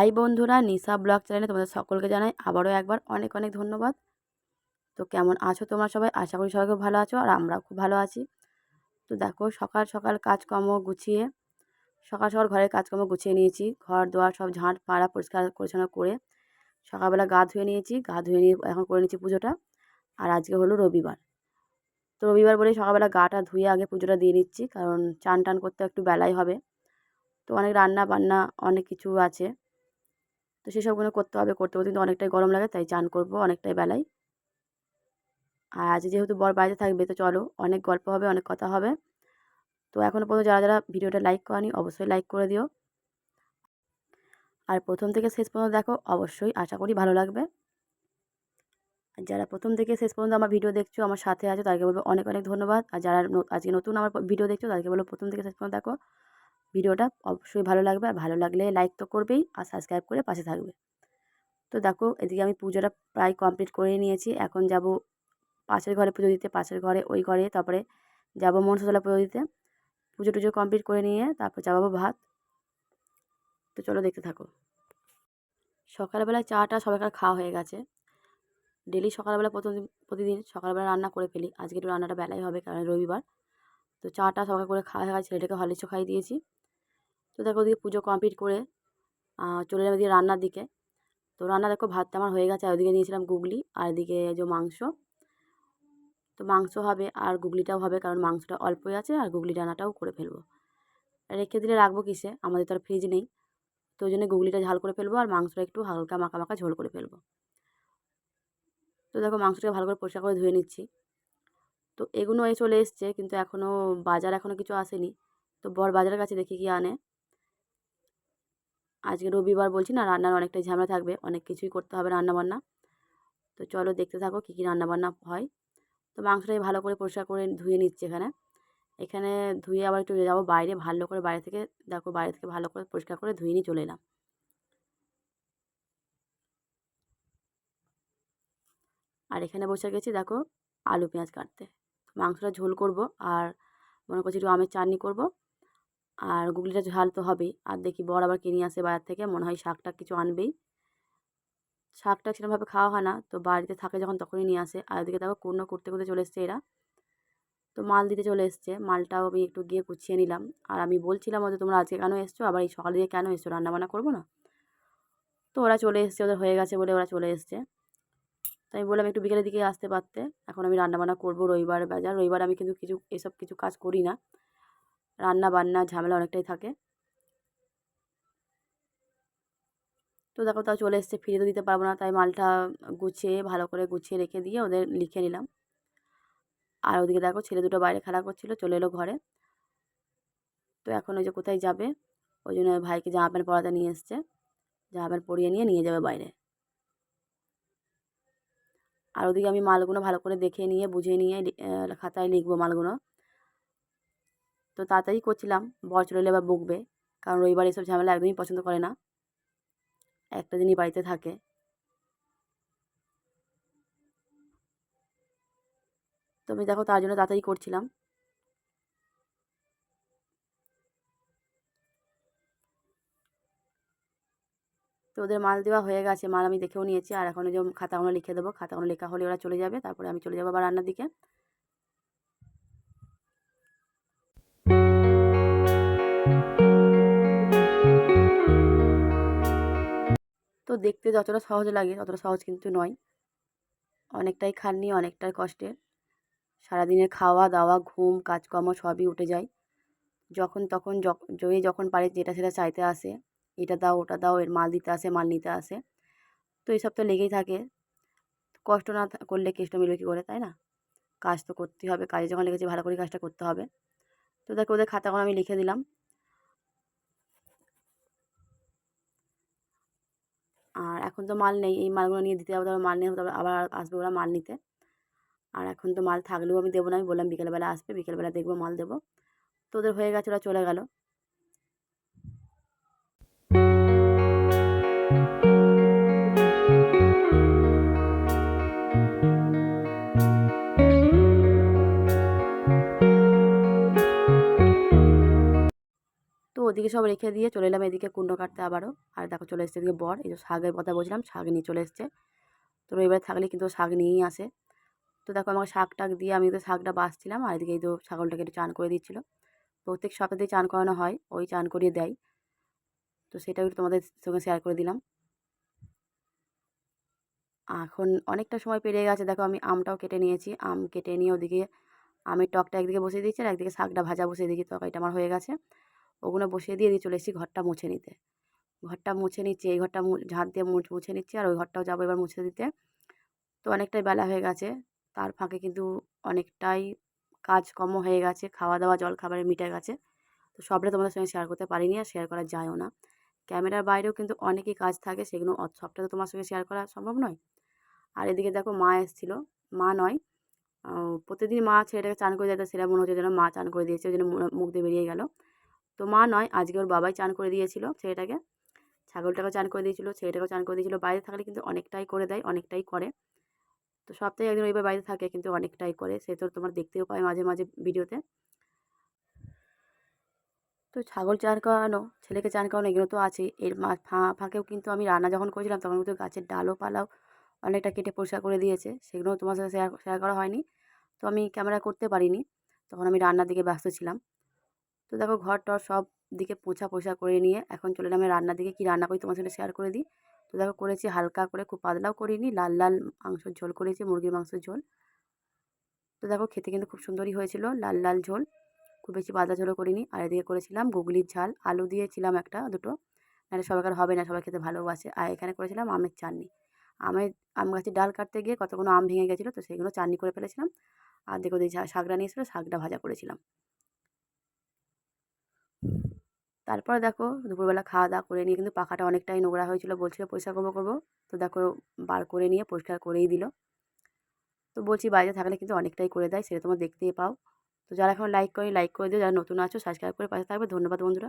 High বন্ধুরা, নিশা blog চ্যানেলে তোমাদের সকলকে জানাই আবারও একবার অনেক অনেক ধন্যবাদ। তো কেমন আছো তোমরা সবাই? আশা করি সবাই খুব ভালো আছো আর আমরাও খুব ভালো আছি। তো দেখো, সকাল সকাল কাজকর্ম গুছিয়ে, সকাল সকাল ঘরের কাজকর্ম গুছিয়ে নিয়েছি। ঘর দোয়ার সব ঝাঁট পাড়া পরিষ্কার পরিচ্ছন্ন করে সকালবেলা গা ধুয়ে নিয়েছি। গা ধুয়ে নিয়ে এখন করে নিয়েছি পুজোটা আর আজকে হলো রবিবার। তো রবিবার বলেই সকালবেলা গাটা ধুয়ে আগে পুজোটা দিয়ে নিচ্ছি, কারণ চান টান করতে একটু বেলাই হবে। তো অনেক রান্না বান্না অনেক কিছু আছে। তো সেসবগুলো করতে হবে, করতে করতে কিন্তু অনেকটাই গরম লাগে, তাই চান করব অনেকটাই বেলায়। আর আজ যেহেতু বর বাড়িতে থাকবে, তো চলো অনেক গল্প হবে, অনেক কথা হবে। তো এখনও পর্যন্ত যারা যারা ভিডিওটা লাইক করেনি, অবশ্যই লাইক করে দিও। আর প্রথম থেকে শেষ পর্যন্ত দেখো, অবশ্যই আশা করি ভালো লাগবে। আর যারা প্রথম থেকে শেষ পর্যন্ত আমার ভিডিও দেখছ, আমার সাথে আছো, তাদেরকে বলব অনেক অনেক ধন্যবাদ। আর যারা আজকে নতুন আমার ভিডিও দেখছ, তাদেরকে বলব প্রথম থেকে শেষ পর্যন্ত দেখো। ভিডিওটা অবশ্যই ভালো লাগবে। আর ভালো লাগলে লাইক তো করবেই আর সাবস্ক্রাইব করে পাশে থাকবে। তো দেখো, এদিকে আমি পুজোটা প্রায় কমপ্লিট করে নিয়েছি। এখন যাব পাশের ঘরে পুজো দিতে, পাশের ঘরে ওই ঘরে, তারপরে যাব মনসাতলা পুজো দিতে। পুজো টুজো কমপ্লিট করে নিয়ে তারপর যাব ভাত। তো চলো দেখতে থাকো। সকালবেলায় চাটা সবাইকার খাওয়া হয়ে গেছে। ডেলি সকালবেলা প্রতিদিন প্রতিদিন সকালবেলা রান্না করে ফেলি। আজকে একটু রান্নাটা বেলায় হবে কারণ রবিবার। তো চাটা সকাল করে খাওয়া হয়ে গেছে, ছেলেটাকে হলিচও খাইয়ে দিয়েছি। তো দেখো ওদিকে পুজো কমপ্লিট করে চলে যাবে দিয়ে রান্নার দিকে। তো রান্না দেখো ভাতটা আমার হয়ে গেছে, আর ওদিকে নিয়েছিলাম গুগলি, আর এদিকে যে মাংস। তো মাংস হবে আর গুগলিটাও হবে, কারণ মাংসটা অল্পই আছে, আর গুগলি রান্নাটাও করে ফেলব। রেখে দিলে রাখব কিসে? আমাদের তো আর ফ্রিজ নেই। তো ওই জন্য গুগলিটা ঝাল করে ফেলব, আর মাংসটা একটু হালকা মাখা মাখা ঝোল করে ফেলব। তো দেখো মাংসটাকে ভালো করে পরিষ্কার করে ধুয়ে নিচ্ছি। তো এগুলো এই চলে এসছে, কিন্তু এখনও বাজার এখনও কিছু আসেনি। তো বর বাজারের কাছে দেখি কি আনে। আজকে রবিবার বলছি না, রান্নার অনেকটাই ঝামেলা থাকবে, অনেক কিছুই করতে হবে রান্নাবান্না। তো চলো দেখতে থাকো কী কী রান্নাবান্না হয়। তো মাংসটাই ভালো করে পরিষ্কার করে ধুয়ে নিচ্ছে এখানে। এখানে ধুয়ে আবার একটু যাব বাইরে, ভালো করে বাইরে থেকে, দেখো বাইরে থেকে ভালো করে পরিষ্কার করে ধুয়ে নিয়ে চলে এলাম। আর এখানে বসে গেছি দেখো, আলু পেঁয়াজ কাটতে। মাংসটা ঝোল করব আর মনে করছি একটু আমের চাটনি করব। আর গুগলিটা ঝাল তো হবেই। আর দেখি বর আবার কিনে আসে বাজার থেকে, মনে হয় শাকটা কিছু আনবেই। শাকটা সেরকমভাবে খাওয়া হয় না, তো বাড়িতে থাকে যখন তখনই নিয়ে আসে। আর ওদিকে দেখো কোনো করতে করতে চলে এসছে এরা। তো মাল দিতে চলে এসছে, মালটাও আমি একটু গিয়ে গুছিয়ে নিলাম। আর আমি বলছিলাম ওদের, তোমরা আজকে কেন এসছো? আবার এই সকালে দিয়ে কেন এসছো? রান্নাবান্না করব না? তো ওরা চলে এসছে, ওদের হয়ে গেছে বলে ওরা চলে এসছে। তো আমি বললাম একটু বিকেলের দিকে আসতে পারতে। এখন আমি রান্নাবান্না করব রবিবার বাজার। রবিবার আমি কিন্তু কিছু, এসব কিছু কাজ করি না। রান্না বান্না ঝামেলা অনেকটাই থাকে। তো দেখো তাও চলে এসছে, ফিরে তো দিতে পারব না, তাই মালটা গুছিয়ে, ভালো করে গুছিয়ে রেখে দিয়ে ওদের লিখে নিলাম। আর ওদিকে দেখো ছেলে দুটো বাইরে খেলা করছিল, চলে এলো ঘরে। তো এখন ওই যে কোথায় যাবে, ওই জন্য ভাইকে জামা প্যান্ট পরাতে নিয়ে এসছে। জামা প্যান্ট পরিয়ে নিয়ে নিয়ে যাবে বাইরে। আর ওদিকে আমি মালগুলো ভালো করে দেখে নিয়ে, বুঝে নিয়ে খাতায় লিখব মালগুলো। তো তাড়াতাড়ি করছিলাম, বর চলে এলে এবার বকবে, কারণ রবিবার এসব ঝামেলা একদমই পছন্দ করে না। একটা দিনই বাড়িতে থাকে। তো আমি দেখো তার জন্য তাড়াতাড়ি করছিলাম। তো ওদের মাল দেওয়া হয়ে গেছে, মাল আমি দেখেও নিয়েছি, আর এখন যে খাতাগুলো লিখে দেবো খাতাগুলো লেখা হলে ওরা চলে যাবে, তারপরে আমি চলে যাব আবার রান্নার দিকে। দেখতে যতটা সহজ লাগে, ততটা সহজ কিন্তু নয়। অনেকটাই খাননি, অনেকটাই কষ্টের। সারাদিনের খাওয়া দাওয়া ঘুম, কাজকর্ম সবই উঠে যায়। যখন তখন জয়ে যখন পারে যেটা সেটা চাইতে আসে, এটা দাও, ওটা দাও, এর মাল দিতে আসে, মাল নিতে আসে। তো এইসব তো লেগেই থাকে। কষ্ট না করলে কেষ্ট মিলবে কী করে, তাই না? কাজ তো করতেই হবে। কাজে যখন লেগেছে ভালো করে কাজটা করতে হবে। তো দেখো, ওদের খাতাগুলো আমি লিখে দিলাম আর এখন তো মাল নেই, এই মালগুলো নিয়ে দিতে হবে তারপর মাল নিয়ে তারপর আবার আসবে ওরা মাল নিতে। আর এখন তো মাল থাকলেও আমি দেবো না, আমি বললাম বিকেলবেলা আসবে, বিকেলবেলা দেখব, মাল দেবো। তো ওদের হয়ে গেছে, ওরা চলে গেল। সব রেখে দিয়ে চলে এলাম এদিকে কুণ্ড কাটতে আবারও। আর দেখো চলে এসছে এদিকে বর, এই যে শাকের কথা বলছিলাম, শাক নিয়ে চলে এসছে। তো এবারে থাকলে কিন্তু শাক নিয়েই আসে। তো দেখো আমাকে শাক টাক দিয়ে আমি তো শাকটা বাঁচছিলাম, আর এদিকে এই তো ছাগলটাকে একটু চান করে দিচ্ছিল। প্রত্যেক সপ্তাহে চান করানো হয়, ওই চান করিয়ে দেয়। তো সেটাও একটু তোমাদের সঙ্গে শেয়ার করে দিলাম। এখন অনেকটা সময় পেরিয়ে গেছে, দেখো আমি আমটাও কেটে নিয়েছি। আম কেটে নিয়ে ওদিকে আমি টকটা একদিকে বসিয়ে দিচ্ছি আর একদিকে শাকটা ভাজা বসিয়ে দিচ্ছি তরকারিটা আমার হয়ে গেছে। ওগুলো বসিয়ে দিয়ে দিয়ে চলে এসেছি ঘরটা মুছে নিতে। ঘরটা মুছে নিচ্ছি, এই ঘরটা ঝাঁট দিয়ে মুছে নিচ্ছি আর ওই ঘরটাও যাব এবার মুছে দিতে। তো অনেকটাই বেলা হয়ে গেছে, তার ফাঁকে কিন্তু অনেকটাই কাজকর্ম হয়ে গেছে খাওয়া দাওয়া জল খাবারে মিটে গেছে। তো সবটা তোমাদের সঙ্গে শেয়ার করতে পারিনি আর শেয়ার করা যায়ও না। ক্যামেরার বাইরেও কিন্তু অনেকই কাজ থাকে, সেগুলো সবটা তো তোমার সঙ্গে শেয়ার করা সম্ভব নয়। আর এদিকে দেখো মা এসেছিল, মা নয় প্রতিদিন মা ছেলেটাকে চান করে দেয় সেটা মনে হচ্ছে যেন মা চান করে দিয়েছে, ওই জন্য মুখ দিয়ে বেরিয়ে গেল। তো মা নয়, আজকে ওর বাবাই চান করে দিয়েছিল ছেলেটাকে। ছাগলটাকেও চান করে দিয়েছিলো, ছেলেটাকেও চান করে দিয়েছিলো। বাইরে থাকলে কিন্তু অনেকটাই করে দেয়, অনেকটাই করে। তো সপ্তাহে একদিন ওইবার বাইরে থাকে কিন্তু অনেকটাই করে। সে তো তোমার দেখতেও পায় মাঝে মাঝে ভিডিওতে। তো ছাগল চান করানো, ছেলেকে চান করানো এগুলো তো আছেই। এর ফাঁকেও কিন্তু আমি রান্না যখন করেছিলাম তখন কিন্তু গাছের ডালও পালাও অনেকটা কেটে পরিষ্কার করে দিয়েছে। সেগুলোও তোমার সাথে শেয়ার শেয়ার করা হয়নি। তো আমি ক্যামেরা করতে পারিনি। তখন আমি রান্নার দিকে ব্যস্ত ছিলাম। তো দেখো ঘর টর সব দিকে পোছা পোছা করে নিয়ে এখন চলে আমি রান্নার দিকে। কী রান্না করি তোমার সাথে শেয়ার করে দিই? তো দেখো করেছি হালকা করে খুব পাতলাও করিনি, লাল লাল মাংসের ঝোল করেছি, মুরগির মাংসের ঝোল। তো দেখো খেতে কিন্তু খুব সুন্দরই হয়েছিল, লাল লাল ঝোল। খুব বেশি পাতলা ঝোলও করিনি। আর এদিকে করেছিলাম গুগলির ঝাল, আলু দিয়েছিলাম একটা, দুটো। নাহলে সবাইকার হবে না, সবাই খেতে ভালোবাসে। আর এখানে করেছিলাম আমের চাটনি। আমের আম গাছের ডাল কাটতে গিয়ে কতগুলো আম ভেঙে গেছিল, তো সেগুলো চাটনি করে ফেলেছিলাম। আর দেখো ওই শাকটা নিয়েছিলো শাকটা ভাজা করেছিলাম। তারপরে দেখো দুপুরবেলা খাওয়া দাওয়া করে নিয়ে কিন্তু পাখাটা অনেকটাই নোংরা হয়েছিল, বলছিল পরিষ্কার করব করব। তো দেখো বার করে নিয়ে পরিষ্কার করেই দিল। তো বলছি বাইরে থাকলে কিন্তু অনেকটাই করে দেয়, সেটা তোমরা দেখতেই পাও। তো যারা এখন লাইক করে লাইক করে দিও। যারা নতুন আছো সাবস্ক্রাইব করে পাশে থাকবে। ধন্যবাদ বন্ধুরা।